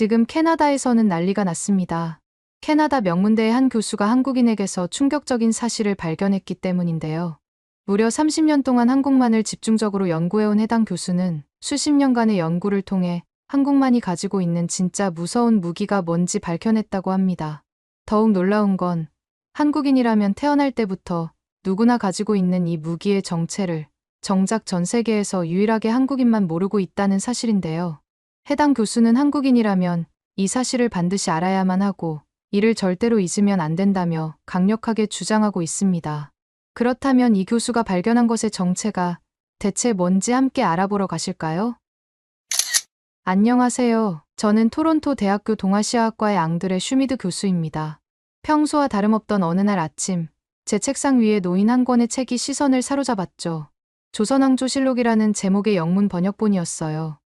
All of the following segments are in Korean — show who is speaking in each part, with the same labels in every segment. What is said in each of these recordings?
Speaker 1: 지금 캐나다에서는 난리가 났습니다. 캐나다 명문대의 한 교수가 한국인에게서 충격적인 사실을 발견했기 때문인데요. 무려 30년 동안 한국만을 집중적으로 연구해온 해당 교수는 수십 년간의 연구를 통해 한국만이 가지고 있는 진짜 무서운 무기가 뭔지 밝혀냈다고 합니다. 더욱 놀라운 건 한국인이라면 태어날 때부터 누구나 가지고 있는 이 무기의 정체를 정작 전 세계에서 유일하게 한국인만 모르고 있다는 사실인데요. 해당 교수는 한국인이라면 이 사실을 반드시 알아야만 하고 이를 절대로 잊으면 안 된다며 강력하게 주장하고 있습니다. 그렇다면 이 교수가 발견한 것의 정체가 대체 뭔지 함께 알아보러 가실까요? 안녕하세요. 저는 토론토 대학교 동아시아학과의 앙드레 슈미드 교수입니다. 평소와 다름없던 어느 날 아침, 제 책상 위에 놓인 한 권의 책이 시선을 사로잡았죠. 조선왕조실록이라는 제목의 영문 번역본이었어요.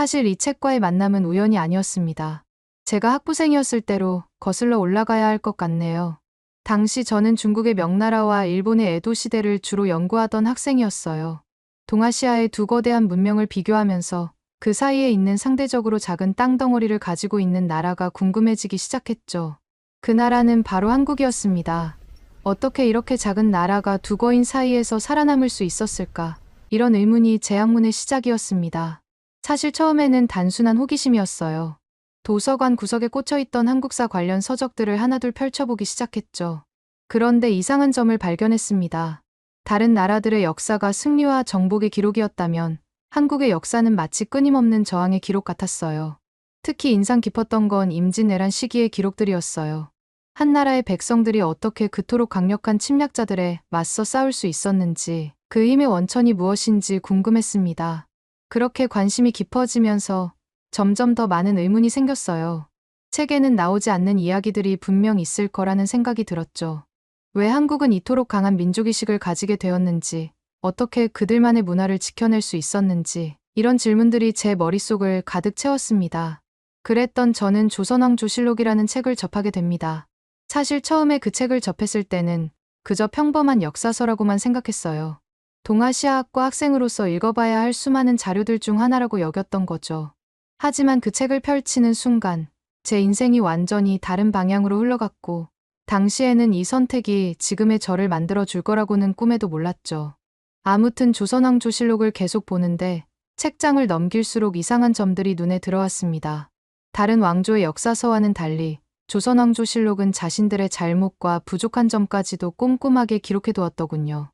Speaker 1: 사실 이 책과의 만남은 우연이 아니었습니다. 제가 학부생이었을 때로 거슬러 올라가야 할 것 같네요. 당시 저는 중국의 명나라와 일본의 에도 시대를 주로 연구하던 학생이었어요. 동아시아의 두 거대한 문명을 비교하면서 그 사이에 있는 상대적으로 작은 땅덩어리를 가지고 있는 나라가 궁금해지기 시작했죠. 그 나라는 바로 한국이었습니다. 어떻게 이렇게 작은 나라가 두 거인 사이에서 살아남을 수 있었을까? 이런 의문이 제 학문의 시작이었습니다. 사실 처음에는 단순한 호기심이었어요. 도서관 구석에 꽂혀 있던 한국사 관련 서적들을 하나둘 펼쳐보기 시작했죠. 그런데 이상한 점을 발견했습니다. 다른 나라들의 역사가 승리와 정복의 기록이었다면 한국의 역사는 마치 끊임없는 저항의 기록 같았어요. 특히 인상 깊었던 건 임진왜란 시기의 기록들이었어요. 한 나라의 백성들이 어떻게 그토록 강력한 침략자들에 맞서 싸울 수 있었는지, 그 힘의 원천이 무엇인지 궁금했습니다. 그렇게 관심이 깊어지면서 점점 더 많은 의문이 생겼어요. 책에는 나오지 않는 이야기들이 분명 있을 거라는 생각이 들었죠. 왜 한국은 이토록 강한 민족의식을 가지게 되었는지, 어떻게 그들만의 문화를 지켜낼 수 있었는지, 이런 질문들이 제 머릿속을 가득 채웠습니다. 그랬던 저는 조선왕조실록이라는 책을 접하게 됩니다. 사실 처음에 그 책을 접했을 때는 그저 평범한 역사서라고만 생각했어요. 동아시아학과 학생으로서 읽어봐야 할 수많은 자료들 중 하나라고 여겼던 거죠. 하지만 그 책을 펼치는 순간 제 인생이 완전히 다른 방향으로 흘러갔고 당시에는 이 선택이 지금의 저를 만들어 줄 거라고는 꿈에도 몰랐죠. 아무튼 조선왕조실록을 계속 보는데 책장을 넘길수록 이상한 점들이 눈에 들어왔습니다. 다른 왕조의 역사서와는 달리 조선왕조실록은 자신들의 잘못과 부족한 점까지도 꼼꼼하게 기록해 두었더군요.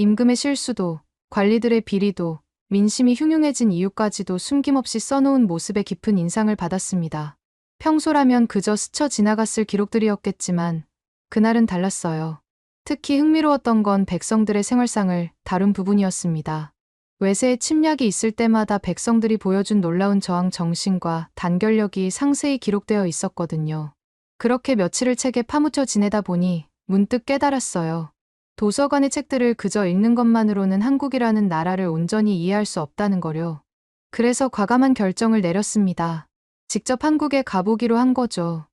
Speaker 1: 임금의 실수도, 관리들의 비리도, 민심이 흉흉해진 이유까지도 숨김없이 써놓은 모습에 깊은 인상을 받았습니다. 평소라면 그저 스쳐 지나갔을 기록들이었겠지만 그날은 달랐어요. 특히 흥미로웠던 건 백성들의 생활상을 다룬 부분이었습니다. 외세의 침략이 있을 때마다 백성들이 보여준 놀라운 저항 정신과 단결력이 상세히 기록되어 있었거든요. 그렇게 며칠을 책에 파묻혀 지내다 보니 문득 깨달았어요. 도서관의 책들을 그저 읽는 것만으로는 한국이라는 나라를 온전히 이해할 수 없다는 거요. 그래서 과감한 결정을 내렸습니다. 직접 한국에 가보기로 한 거죠.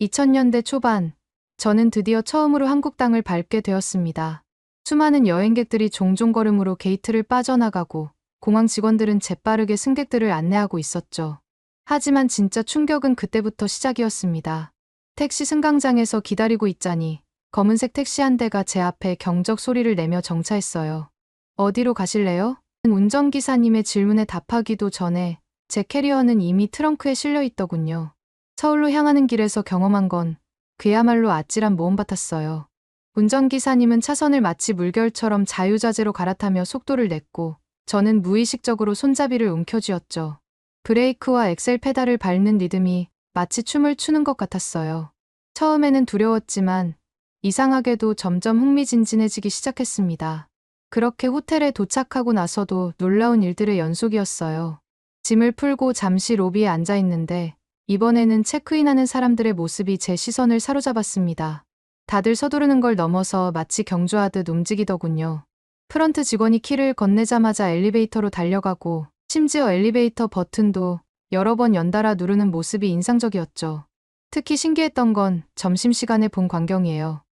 Speaker 1: 2000년대 초반, 저는 드디어 처음으로 한국 땅을 밟게 되었습니다. 수많은 여행객들이 종종 걸음으로 게이트를 빠져나가고 공항 직원들은 재빠르게 승객들을 안내하고 있었죠. 하지만 진짜 충격은 그때부터 시작이었습니다. 택시 승강장에서 기다리고 있자니 검은색 택시 한 대가 제 앞에 경적 소리를 내며 정차했어요. 어디로 가실래요? 운전기사님의 질문에 답하기도 전에 제 캐리어는 이미 트렁크에 실려 있더군요. 서울로 향하는 길에서 경험한 건 그야말로 아찔한 모험 같았어요. 운전기사님은 차선을 마치 물결처럼 자유자재로 갈아타며 속도를 냈고 저는 무의식적으로 손잡이를 움켜쥐었죠. 브레이크와 엑셀 페달을 밟는 리듬이 마치 춤을 추는 것 같았어요. 처음에는 두려웠지만 이상하게도 점점 흥미진진해지기 시작했습니다. 그렇게 호텔에 도착하고 나서도 놀라운 일들의 연속이었어요. 짐을 풀고 잠시 로비에 앉아 있는데 이번에는 체크인하는 사람들의 모습이 제 시선을 사로잡았습니다. 다들 서두르는 걸 넘어서 마치 경주하듯 움직이더군요. 프런트 직원이 키를 건네자마자 엘리베이터로 달려가고 심지어 엘리베이터 버튼도 여러 번 연달아 누르는 모습이 인상적이었죠. 특히 신기했던 건 점심시간에 본 광경이에요.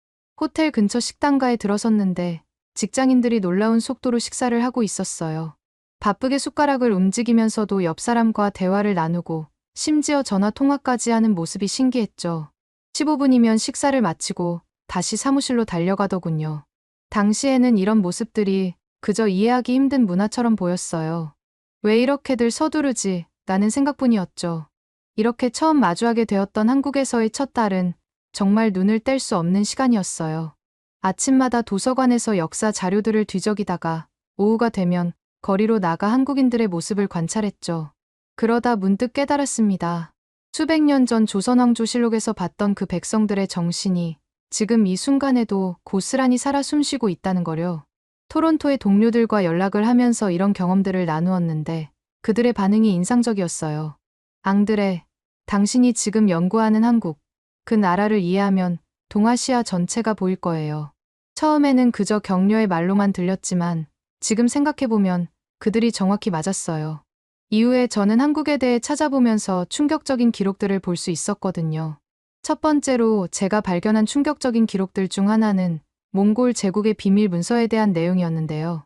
Speaker 1: 호텔 근처 식당가에 들어섰는데 직장인들이 놀라운 속도로 식사를 하고 있었어요. 바쁘게 숟가락을 움직이면서도 옆 사람과 대화를 나누고 심지어 전화 통화까지 하는 모습이 신기했죠. 15분이면 식사를 마치고 다시 사무실로 달려가더군요. 당시에는 이런 모습들이 그저 이해하기 힘든 문화처럼 보였어요. 왜 이렇게들 서두르지? 라는 생각뿐이었죠. 이렇게 처음 마주하게 되었던 한국에서의 첫 달은 정말 눈을 뗄 수 없는 시간이었어요. 아침마다 도서관에서 역사 자료들을 뒤적이다가 오후가 되면 거리로 나가 한국인들의 모습을 관찰했죠. 그러다 문득 깨달았습니다. 수백 년 전 조선왕조실록에서 봤던 그 백성들의 정신이 지금 이 순간에도 고스란히 살아 숨쉬고 있다는 거요. 토론토의 동료들과 연락을 하면서 이런 경험들을 나누었는데 그들의 반응이 인상적이었어요. 앙드레, 당신이 지금 연구하는 한국, 그 나라를 이해하면 동아시아 전체가 보일 거예요. 처음에는 그저 격려의 말로만 들렸지만 지금 생각해보면 그들이 정확히 맞았어요. 이후에 저는 한국에 대해 찾아보면서 충격적인 기록들을 볼 수 있었거든요. 첫 번째로 제가 발견한 충격적인 기록들 중 하나는 몽골 제국의 비밀 문서에 대한 내용이었는데요.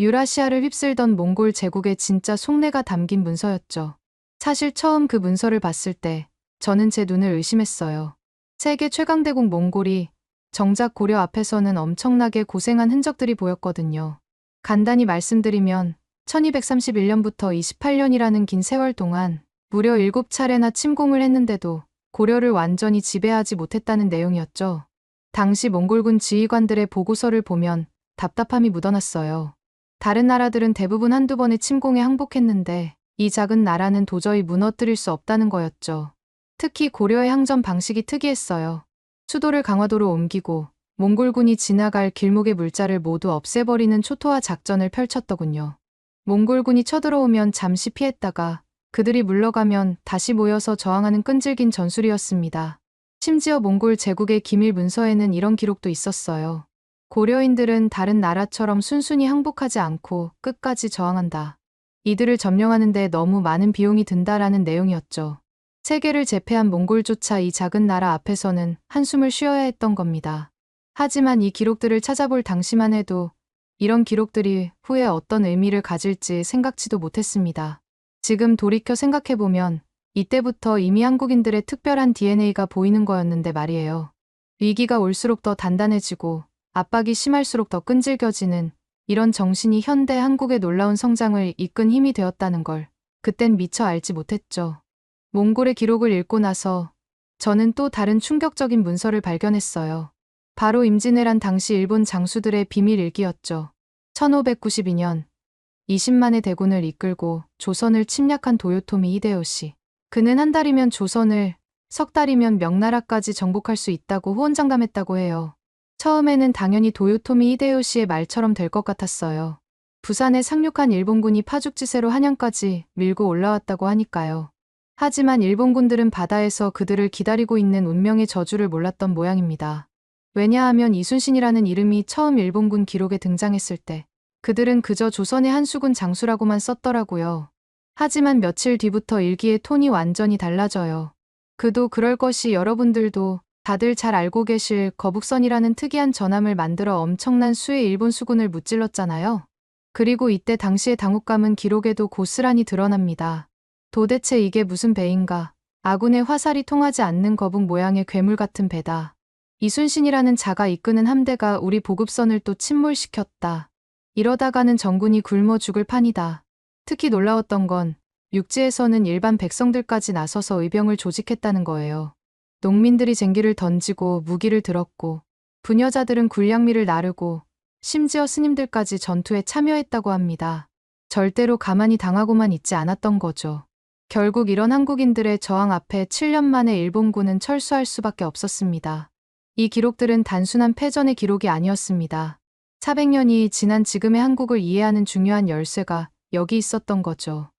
Speaker 1: 유라시아를 휩쓸던 몽골 제국의 진짜 속내가 담긴 문서였죠. 사실 처음 그 문서를 봤을 때 저는 제 눈을 의심했어요. 세계 최강대국 몽골이 정작 고려 앞에서는 엄청나게 고생한 흔적들이 보였거든요. 간단히 말씀드리면 1231년부터 28년이라는 긴 세월 동안 무려 7차례나 침공을 했는데도 고려를 완전히 지배하지 못했다는 내용이었죠. 당시 몽골군 지휘관들의 보고서를 보면 답답함이 묻어났어요. 다른 나라들은 대부분 한두 번의 침공에 항복했는데 이 작은 나라는 도저히 무너뜨릴 수 없다는 거였죠. 특히 고려의 항전 방식이 특이했어요. 수도를 강화도로 옮기고 몽골군이 지나갈 길목의 물자를 모두 없애버리는 초토화 작전을 펼쳤더군요. 몽골군이 쳐들어오면 잠시 피했다가 그들이 물러가면 다시 모여서 저항하는 끈질긴 전술이었습니다. 심지어 몽골 제국의 기밀 문서에는 이런 기록도 있었어요. 고려인들은 다른 나라처럼 순순히 항복하지 않고 끝까지 저항한다. 이들을 점령하는데 너무 많은 비용이 든다라는 내용이었죠. 세계를 제패한 몽골조차 이 작은 나라 앞에서는 한숨을 쉬어야 했던 겁니다. 하지만 이 기록들을 찾아볼 당시만 해도 이런 기록들이 후에 어떤 의미를 가질지 생각지도 못했습니다. 지금 돌이켜 생각해보면 이때부터 이미 한국인들의 특별한 DNA가 보이는 거였는데 말이에요. 위기가 올수록 더 단단해지고 압박이 심할수록 더 끈질겨지는 이런 정신이 현대 한국의 놀라운 성장을 이끈 힘이 되었다는 걸 그땐 미처 알지 못했죠. 몽골의 기록을 읽고 나서 저는 또 다른 충격적인 문서를 발견했어요. 바로 임진왜란 당시 일본 장수들의 비밀 일기였죠. 1592년 20만의 대군을 이끌고 조선을 침략한 도요토미 히데요시. 그는 한 달이면 조선을, 석 달이면 명나라까지 정복할 수 있다고 호언장담했다고 해요. 처음에는 당연히 도요토미 히데요시의 말처럼 될 것 같았어요. 부산에 상륙한 일본군이 파죽지세로 한양까지 밀고 올라왔다고 하니까요. 하지만 일본군들은 바다에서 그들을 기다리고 있는 운명의 저주를 몰랐던 모양입니다. 왜냐하면 이순신이라는 이름이 처음 일본군 기록에 등장했을 때 그들은 그저 조선의 한수군 장수라고만 썼더라고요. 하지만 며칠 뒤부터 일기의 톤이 완전히 달라져요. 그도 그럴 것이 여러분들도 다들 잘 알고 계실 거북선이라는 특이한 전함을 만들어 엄청난 수의 일본 수군을 무찔렀잖아요. 그리고 이때 당시의 당혹감은 기록에도 고스란히 드러납니다. 도대체 이게 무슨 배인가? 아군의 화살이 통하지 않는 거북 모양의 괴물 같은 배다. 이순신이라는 자가 이끄는 함대가 우리 보급선을 또 침몰시켰다. 이러다가는 정군이 굶어 죽을 판이다. 특히 놀라웠던 건 육지에서는 일반 백성들까지 나서서 의병을 조직했다는 거예요. 농민들이 쟁기를 던지고 무기를 들었고 부녀자들은 굴량미를 나르고 심지어 스님들까지 전투에 참여했다고 합니다. 절대로 가만히 당하고만 있지 않았던 거죠. 결국 이런 한국인들의 저항 앞에 7년 만에 일본군은 철수할 수밖에 없었습니다. 이 기록들은 단순한 패전의 기록이 아니었습니다. 400년이 지난 지금의 한국을 이해하는 중요한 열쇠가 여기 있었던 거죠.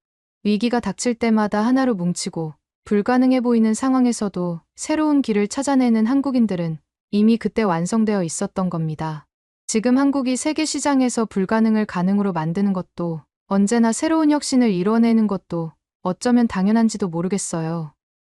Speaker 1: 위기가 닥칠 때마다 하나로 뭉치고 불가능해 보이는 상황에서도 새로운 길을 찾아내는 한국인들은 이미 그때 완성되어 있었던 겁니다. 지금 한국이 세계 시장에서 불가능을 가능으로 만드는 것도 언제나 새로운 혁신을 이뤄내는 것도 어쩌면 당연한지도 모르겠어요.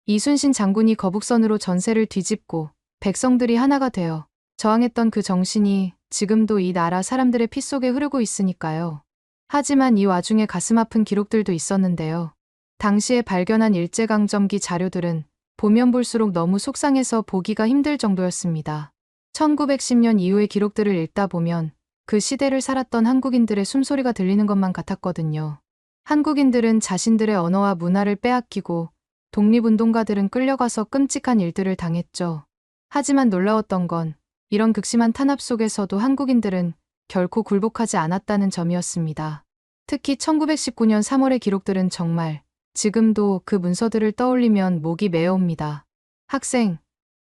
Speaker 1: 이순신 장군이 거북선으로 전세를 뒤집고 백성들이 하나가 되어 저항했던 그 정신이 지금도 이 나라 사람들의 피 속에 흐르고 있으니까요. 하지만 이 와중에 가슴 아픈 기록들도 있었는데요. 당시에 발견한 일제강점기 자료들은 보면 볼수록 너무 속상해서 보기가 힘들 정도였습니다. 1910년 이후의 기록들을 읽다 보면 그 시대를 살았던 한국인들의 숨소리가 들리는 것만 같았거든요. 한국인들은 자신들의 언어와 문화를 빼앗기고 독립운동가들은 끌려가서 끔찍한 일들을 당했죠. 하지만 놀라웠던 건 이런 극심한 탄압 속에서도 한국인들은 결코 굴복하지 않았다는 점이었습니다. 특히 1919년 3월의 기록들은 정말 지금도 그 문서들을 떠올리면 목이 메어옵니다. 학생,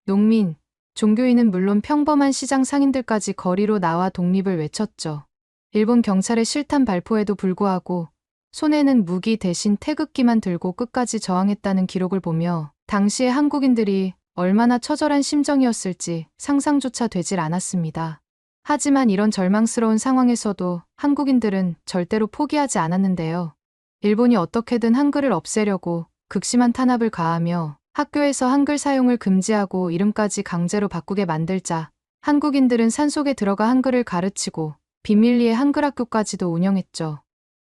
Speaker 1: 농민, 종교인은 물론 평범한 시장 상인들까지 거리로 나와 독립을 외쳤죠. 일본 경찰의 실탄 발포에도 불구하고 손에는 무기 대신 태극기만 들고 끝까지 저항했다는 기록을 보며 당시의 한국인들이 얼마나 처절한 심정이었을지 상상조차 되질 않았습니다. 하지만 이런 절망스러운 상황에서도 한국인들은 절대로 포기하지 않았는데요. 일본이 어떻게든 한글을 없애려고 극심한 탄압을 가하며 학교에서 한글 사용을 금지하고 이름까지 강제로 바꾸게 만들자 한국인들은 산속에 들어가 한글을 가르치고 비밀리에 한글 학교까지도 운영했죠.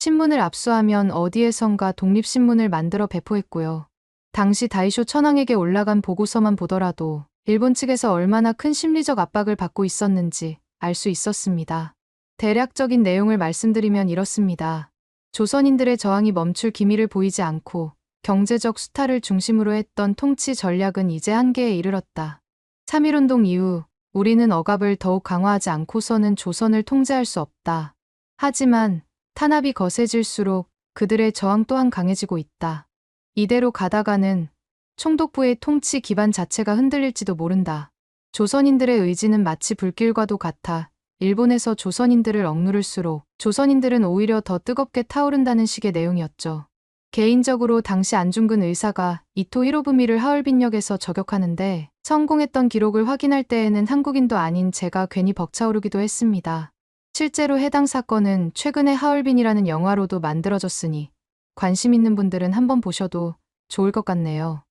Speaker 1: 신문을 압수하면 어디에선가 독립신문을 만들어 배포했고요. 당시 다이쇼 천황에게 올라간 보고서만 보더라도 일본 측에서 얼마나 큰 심리적 압박을 받고 있었는지 알 수 있었습니다. 대략적인 내용을 말씀드리면 이렇습니다. 조선인들의 저항이 멈출 기미를 보이지 않고 경제적 수탈을 중심으로 했던 통치 전략은 이제 한계에 이르렀다. 3.1운동 이후 우리는 억압을 더욱 강화하지 않고서는 조선을 통제할 수 없다. 하지만 탄압이 거세질수록 그들의 저항 또한 강해지고 있다. 이대로 가다가는 총독부의 통치 기반 자체가 흔들릴지도 모른다. 조선인들의 의지는 마치 불길과도 같아 일본에서 조선인들을 억누를수록 조선인들은 오히려 더 뜨겁게 타오른다는 식의 내용이었죠. 개인적으로 당시 안중근 의사가 이토 히로부미를 하얼빈역에서 저격하는데 성공했던 기록을 확인할 때에는 한국인도 아닌 제가 괜히 벅차오르기도 했습니다. 실제로 해당 사건은 최근에 하얼빈이라는 영화로도 만들어졌으니 관심 있는 분들은 한번 보셔도 좋을 것 같네요.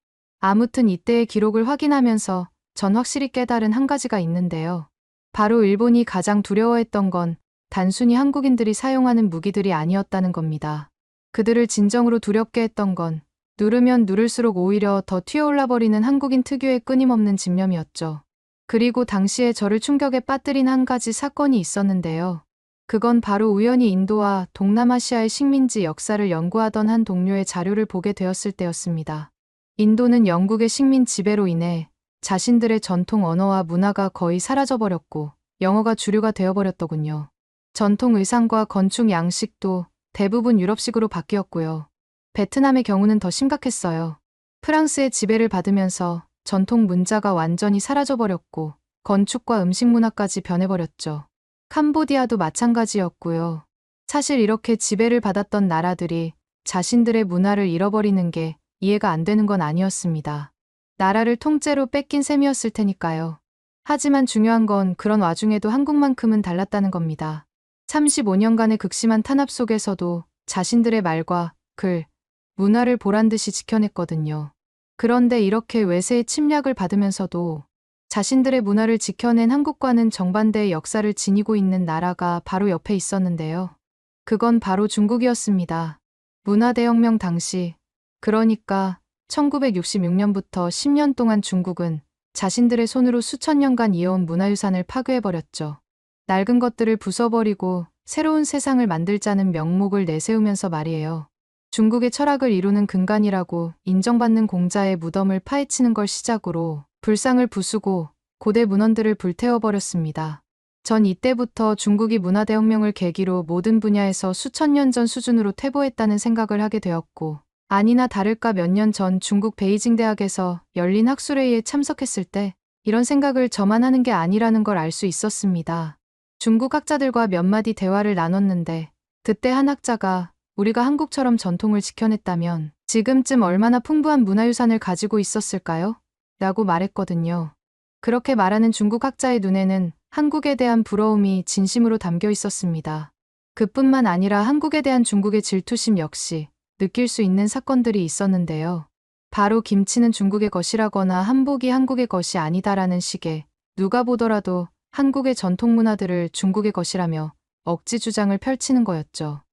Speaker 1: 아무튼 이때의 기록을 확인하면서 전 확실히 깨달은 한 가지가 있는데요. 바로 일본이 가장 두려워했던 건 단순히 한국인들이 사용하는 무기들이 아니었다는 겁니다. 그들을 진정으로 두렵게 했던 건 누르면 누를수록 오히려 더 튀어올라 버리는 한국인 특유의 끊임없는 집념이었죠. 그리고 당시에 저를 충격에 빠뜨린 한 가지 사건이 있었는데요. 그건 바로 우연히 인도와 동남아시아의 식민지 역사를 연구하던 한 동료의 자료를 보게 되었을 때였습니다. 인도는 영국의 식민 지배로 인해 자신들의 전통 언어와 문화가 거의 사라져버렸고 영어가 주류가 되어버렸더군요. 전통 의상과 건축 양식도 대부분 유럽식으로 바뀌었고요. 베트남의 경우는 더 심각했어요. 프랑스의 지배를 받으면서 전통 문자가 완전히 사라져버렸고 건축과 음식 문화까지 변해버렸죠. 캄보디아도 마찬가지였고요. 사실 이렇게 지배를 받았던 나라들이 자신들의 문화를 잃어버리는 게 이해가 안 되는 건 아니었습니다. 나라를 통째로 뺏긴 셈이었을 테니까요. 하지만 중요한 건 그런 와중에도 한국만큼은 달랐다는 겁니다. 35년간의 극심한 탄압 속에서도 자신들의 말과 글, 문화를 보란 듯이 지켜냈거든요. 그런데 이렇게 외세의 침략을 받으면서도 자신들의 문화를 지켜낸 한국과는 정반대의 역사를 지니고 있는 나라가 바로 옆에 있었는데요. 그건 바로 중국이었습니다. 문화대혁명 당시, 그러니까 1966년부터 10년 동안 중국은 자신들의 손으로 수천 년간 이어온 문화유산을 파괴해버렸죠. 낡은 것들을 부숴버리고 새로운 세상을 만들자는 명목을 내세우면서 말이에요. 중국의 철학을 이루는 근간이라고 인정받는 공자의 무덤을 파헤치는 걸 시작으로 불상을 부수고 고대 문헌들을 불태워버렸습니다. 전 이때부터 중국이 문화대혁명을 계기로 모든 분야에서 수천 년 전 수준으로 퇴보했다는 생각을 하게 되었고, 아니나 다를까 몇 년 전 중국 베이징 대학에서 열린 학술회의에 참석했을 때 이런 생각을 저만 하는 게 아니라는 걸 알 수 있었습니다. 중국 학자들과 몇 마디 대화를 나눴는데 그때 한 학자가 우리가 한국처럼 전통을 지켜냈다면 지금쯤 얼마나 풍부한 문화유산을 가지고 있었을까요? 라고 말했거든요. 그렇게 말하는 중국 학자의 눈에는 한국에 대한 부러움이 진심으로 담겨 있었습니다. 그뿐만 아니라 한국에 대한 중국의 질투심 역시 느낄 수 있는 사건들이 있었는데요. 바로 김치는 중국의 것이라거나 한복이 한국의 것이 아니다라는 식의 누가 보더라도 한국의 전통 문화들을 중국의 것이라며 억지 주장을 펼치는 거였죠.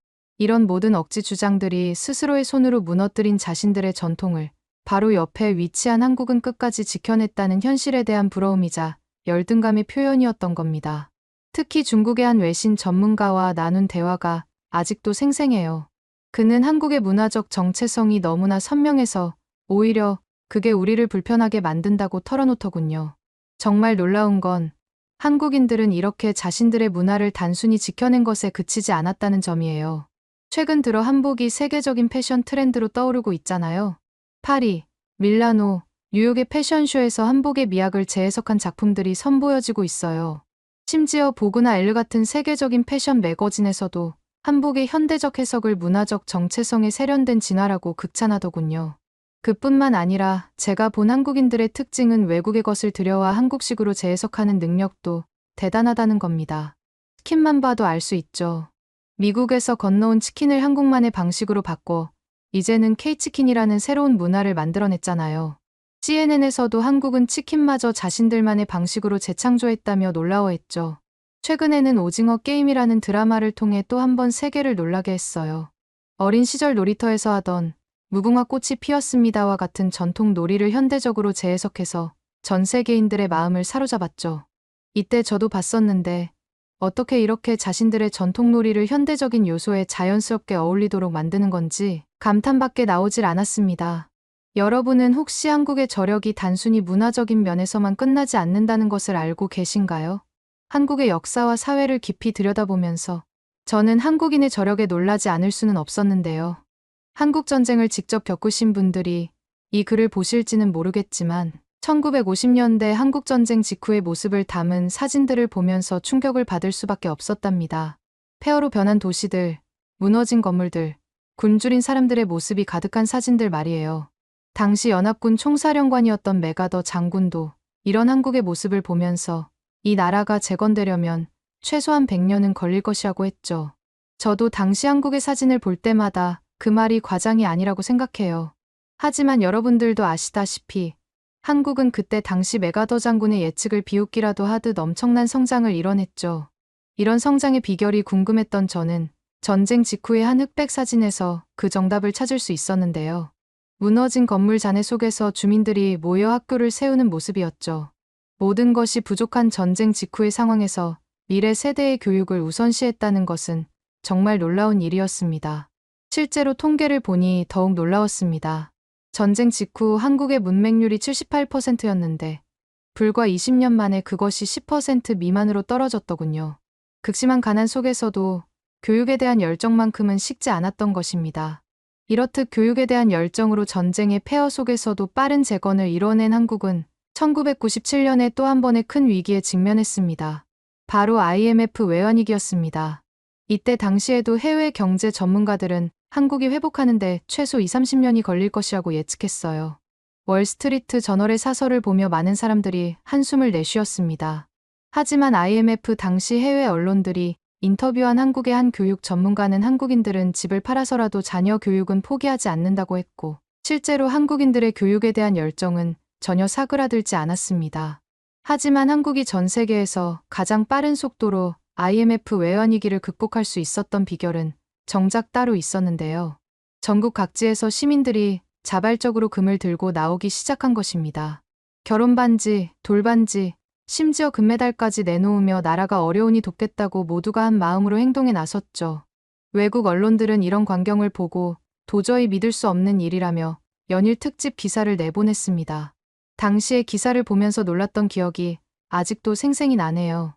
Speaker 1: 이런 모든 억지 주장들이 스스로의 손으로 무너뜨린 자신들의 전통을 바로 옆에 위치한 한국은 끝까지 지켜냈다는 현실에 대한 부러움이자 열등감의 표현이었던 겁니다. 특히 중국의 한 외신 전문가와 나눈 대화가 아직도 생생해요. 그는 한국의 문화적 정체성이 너무나 선명해서 오히려 그게 우리를 불편하게 만든다고 털어놓더군요. 정말 놀라운 건 한국인들은 이렇게 자신들의 문화를 단순히 지켜낸 것에 그치지 않았다는 점이에요. 최근 들어 한복이 세계적인 패션 트렌드로 떠오르고 있잖아요. 파리, 밀라노, 뉴욕의 패션쇼에서 한복의 미학을 재해석한 작품들이 선보여지고 있어요. 심지어 보그나 엘르 같은 세계적인 패션 매거진에서도 한복의 현대적 해석을 문화적 정체성에 세련된 진화라고 극찬하더군요. 그뿐만 아니라 제가 본 한국인들의 특징은 외국의 것을 들여와 한국식으로 재해석하는 능력도 대단하다는 겁니다. 치킨만 봐도 알 수 있죠. 미국에서 건너온 치킨을 한국만의 방식으로 바꿔 이제는 K치킨이라는 새로운 문화를 만들어냈잖아요. CNN에서도 한국은 치킨마저 자신들만의 방식으로 재창조했다며 놀라워했죠. 최근에는 오징어 게임이라는 드라마를 통해 또 한 번 세계를 놀라게 했어요. 어린 시절 놀이터에서 하던 무궁화 꽃이 피었습니다와 같은 전통 놀이를 현대적으로 재해석해서 전 세계인들의 마음을 사로잡았죠. 이때 저도 봤었는데 어떻게 이렇게 자신들의 전통 놀이를 현대적인 요소에 자연스럽게 어울리도록 만드는 건지 감탄밖에 나오질 않았습니다. 여러분은 혹시 한국의 저력이 단순히 문화적인 면에서만 끝나지 않는다는 것을 알고 계신가요? 한국의 역사와 사회를 깊이 들여다보면서 저는 한국인의 저력에 놀라지 않을 수는 없었는데요. 한국 전쟁을 직접 겪으신 분들이 이 글을 보실지는 모르겠지만 1950년대 한국 전쟁 직후의 모습을 담은 사진들을 보면서 충격을 받을 수밖에 없었답니다. 폐허로 변한 도시들, 무너진 건물들, 굶주린 사람들의 모습이 가득한 사진들 말이에요. 당시 연합군 총사령관이었던 메가더 장군도 이런 한국의 모습을 보면서 이 나라가 재건되려면 최소한 100년은 걸릴 것이라고 했죠. 저도 당시 한국의 사진을 볼 때마다 그 말이 과장이 아니라고 생각해요. 하지만 여러분들도 아시다시피 한국은 그때 당시 메가더 장군의 예측을 비웃기라도 하듯 엄청난 성장을 이뤄냈죠. 이런 성장의 비결이 궁금했던 저는 전쟁 직후의 한 흑백 사진에서 그 정답을 찾을 수 있었는데요. 무너진 건물 잔해 속에서 주민들이 모여 학교를 세우는 모습이었죠. 모든 것이 부족한 전쟁 직후의 상황에서 미래 세대의 교육을 우선시했다는 것은 정말 놀라운 일이었습니다. 실제로 통계를 보니 더욱 놀라웠습니다. 전쟁 직후 한국의 문맹률이 78%였는데 불과 20년 만에 그것이 10% 미만으로 떨어졌더군요. 극심한 가난 속에서도 교육에 대한 열정만큼은 식지 않았던 것입니다. 이렇듯 교육에 대한 열정으로 전쟁의 폐허 속에서도 빠른 재건을 이뤄낸 한국은 1997년에 또 한 번의 큰 위기에 직면했습니다. 바로 IMF 외환위기였습니다. 이때 당시에도 해외 경제 전문가들은 한국이 회복하는데 최소 2, 30년이 걸릴 것이라고 예측했어요. 월스트리트 저널의 사설을 보며 많은 사람들이 한숨을 내쉬었습니다. 하지만 IMF 당시 해외 언론들이 인터뷰한 한국의 한 교육 전문가는 한국인들은 집을 팔아서라도 자녀 교육은 포기하지 않는다고 했고, 실제로 한국인들의 교육에 대한 열정은 전혀 사그라들지 않았습니다. 하지만 한국이 전 세계에서 가장 빠른 속도로 IMF 외환위기를 극복할 수 있었던 비결은 정작 따로 있었는데요. 전국 각지에서 시민들이 자발적으로 금을 들고 나오기 시작한 것입니다. 결혼 반지, 돌반지, 심지어 금메달까지 내놓으며 나라가 어려우니 돕겠다고 모두가 한 마음으로 행동에 나섰죠. 외국 언론들은 이런 광경을 보고 도저히 믿을 수 없는 일이라며 연일 특집 기사를 내보냈습니다. 당시에 기사를 보면서 놀랐던 기억이 아직도 생생히 나네요.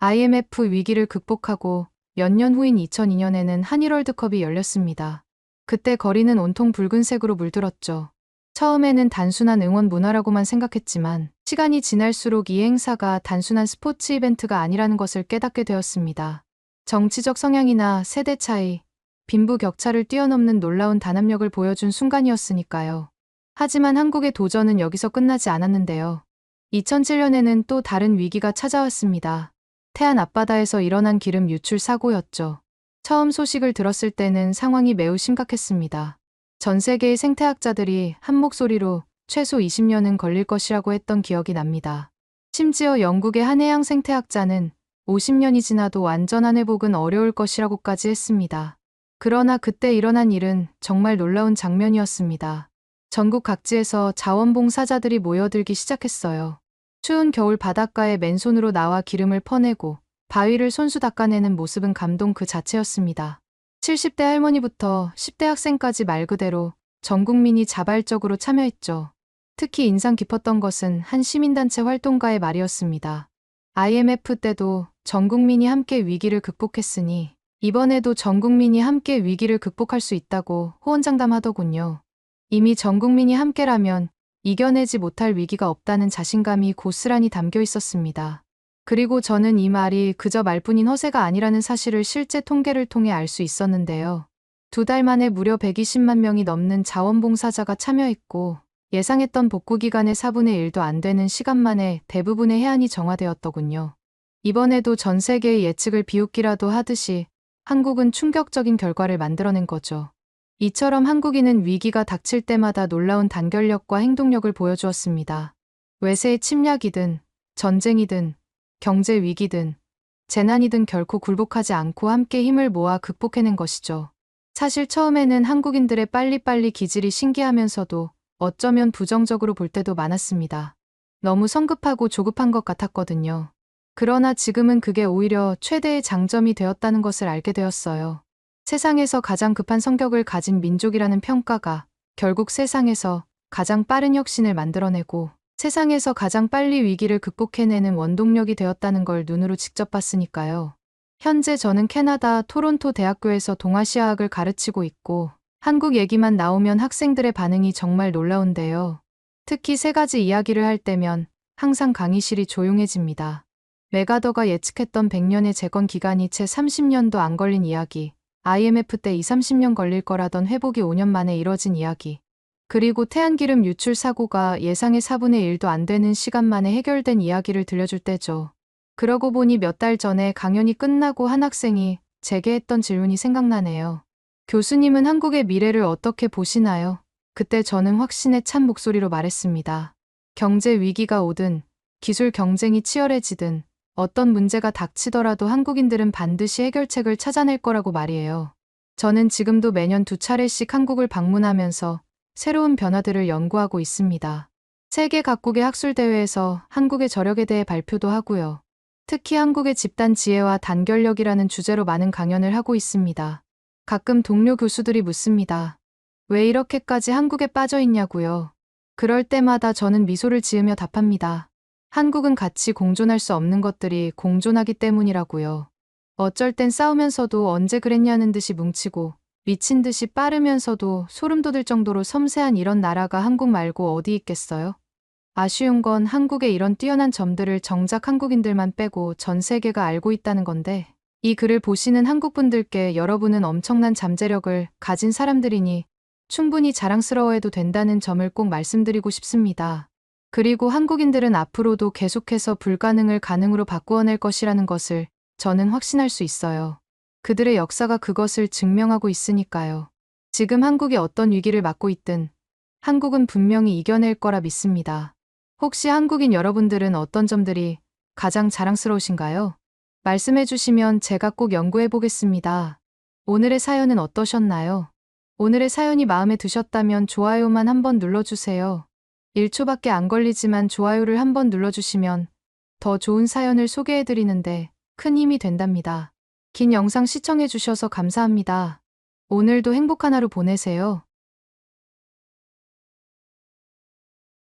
Speaker 1: IMF 위기를 극복하고 몇 년 후인 2002년에는 한일 월드컵이 열렸습니다. 그때 거리는 온통 붉은색으로 물들었죠. 처음에는 단순한 응원 문화라고만 생각했지만 시간이 지날수록 이 행사가 단순한 스포츠 이벤트가 아니라는 것을 깨닫게 되었습니다. 정치적 성향이나 세대 차이, 빈부 격차를 뛰어넘는 놀라운 단합력을 보여준 순간이었으니까요. 하지만 한국의 도전은 여기서 끝나지 않았는데요. 2007년에는 또 다른 위기가 찾아왔습니다. 태안 앞바다에서 일어난 기름 유출 사고였죠. 처음 소식을 들었을 때는 상황이 매우 심각했습니다. 전 세계의 생태학자들이 한 목소리로 최소 20년은 걸릴 것이라고 했던 기억이 납니다. 심지어 영국의 한 해양 생태학자는 50년이 지나도 완전한 회복은 어려울 것이라고까지 했습니다. 그러나 그때 일어난 일은 정말 놀라운 장면이었습니다. 전국 각지에서 자원봉사자들이 모여들기 시작했어요. 추운 겨울 바닷가에 맨손으로 나와 기름을 퍼내고 바위를 손수 닦아내는 모습은 감동 그 자체였습니다. 70대 할머니부터 10대 학생까지 말 그대로 전 국민이 자발적으로 참여했죠. 특히 인상 깊었던 것은 한 시민단체 활동가의 말이었습니다. IMF 때도 전 국민이 함께 위기를 극복했으니 이번에도 전 국민이 함께 위기를 극복할 수 있다고 호언장담하더군요. 이미 전 국민이 함께라면 이겨내지 못할 위기가 없다는 자신감이 고스란히 담겨 있었습니다. 그리고 저는 이 말이 그저 말뿐인 허세가 아니라는 사실을 실제 통계를 통해 알 수 있었는데요. 두 달 만에 무려 120만 명이 넘는 자원봉사자가 참여했고 예상했던 복구 기간의 4분의 1도 안 되는 시간 만에 대부분의 해안이 정화되었더군요. 이번에도 전 세계의 예측을 비웃기라도 하듯이 한국은 충격적인 결과를 만들어낸 거죠. 이처럼 한국인은 위기가 닥칠 때마다 놀라운 단결력과 행동력을 보여주었습니다. 외세의 침략이든 전쟁이든 경제 위기든 재난이든 결코 굴복하지 않고 함께 힘을 모아 극복해낸 것이죠. 사실 처음에는 한국인들의 빨리빨리 기질이 신기하면서도 어쩌면 부정적으로 볼 때도 많았습니다. 너무 성급하고 조급한 것 같았거든요. 그러나 지금은 그게 오히려 최대의 장점이 되었다는 것을 알게 되었어요. 세상에서 가장 급한 성격을 가진 민족이라는 평가가 결국 세상에서 가장 빠른 혁신을 만들어내고 세상에서 가장 빨리 위기를 극복해내는 원동력이 되었다는 걸 눈으로 직접 봤으니까요. 현재 저는 캐나다 토론토 대학교에서 동아시아학을 가르치고 있고 한국 얘기만 나오면 학생들의 반응이 정말 놀라운데요. 특히 세 가지 이야기를 할 때면 항상 강의실이 조용해집니다. 메가더가 예측했던 100년의 재건 기간이 채 30년도 안 걸린 이야기, IMF 때 2, 30년 걸릴 거라던 회복이 5년 만에 이뤄진 이야기, 그리고 태양기름 유출 사고가 예상의 4분의 1도 안 되는 시간 만에 해결된 이야기를 들려줄 때죠. 그러고 보니 몇 달 전에 강연이 끝나고 한 학생이 제게 했던 질문이 생각나네요. 교수님은 한국의 미래를 어떻게 보시나요? 그때 저는 확신에 찬 목소리로 말했습니다. 경제 위기가 오든 기술 경쟁이 치열해지든 어떤 문제가 닥치더라도 한국인들은 반드시 해결책을 찾아낼 거라고 말이에요. 저는 지금도 매년 두 차례씩 한국을 방문하면서 새로운 변화들을 연구하고 있습니다. 세계 각국의 학술대회에서 한국의 저력에 대해 발표도 하고요. 특히 한국의 집단 지혜와 단결력이라는 주제로 많은 강연을 하고 있습니다. 가끔 동료 교수들이 묻습니다. 왜 이렇게까지 한국에 빠져 있냐고요. 그럴 때마다 저는 미소를 지으며 답합니다. 한국은 같이 공존할 수 없는 것들이 공존하기 때문이라고요. 어쩔 땐 싸우면서도 언제 그랬냐는 듯이 뭉치고 미친 듯이 빠르면서도 소름 돋을 정도로 섬세한 이런 나라가 한국 말고 어디 있겠어요? 아쉬운 건 한국의 이런 뛰어난 점들을 정작 한국인들만 빼고 전 세계가 알고 있다는 건데 이 글을 보시는 한국분들께 여러분은 엄청난 잠재력을 가진 사람들이니 충분히 자랑스러워해도 된다는 점을 꼭 말씀드리고 싶습니다. 그리고 한국인들은 앞으로도 계속해서 불가능을 가능으로 바꾸어낼 것이라는 것을 저는 확신할 수 있어요. 그들의 역사가 그것을 증명하고 있으니까요. 지금 한국이 어떤 위기를 맞고 있든 한국은 분명히 이겨낼 거라 믿습니다. 혹시 한국인 여러분들은 어떤 점들이 가장 자랑스러우신가요? 말씀해 주시면 제가 꼭 연구해 보겠습니다. 오늘의 사연은 어떠셨나요? 오늘의 사연이 마음에 드셨다면 좋아요만 한번 눌러주세요. 1초밖에 안 걸리지만 좋아요를 한번 눌러주시면 더 좋은 사연을 소개해 드리는데 큰 힘이 된답니다. 긴 영상 시청해 주셔서 감사합니다. 오늘도 행복한 하루 보내세요.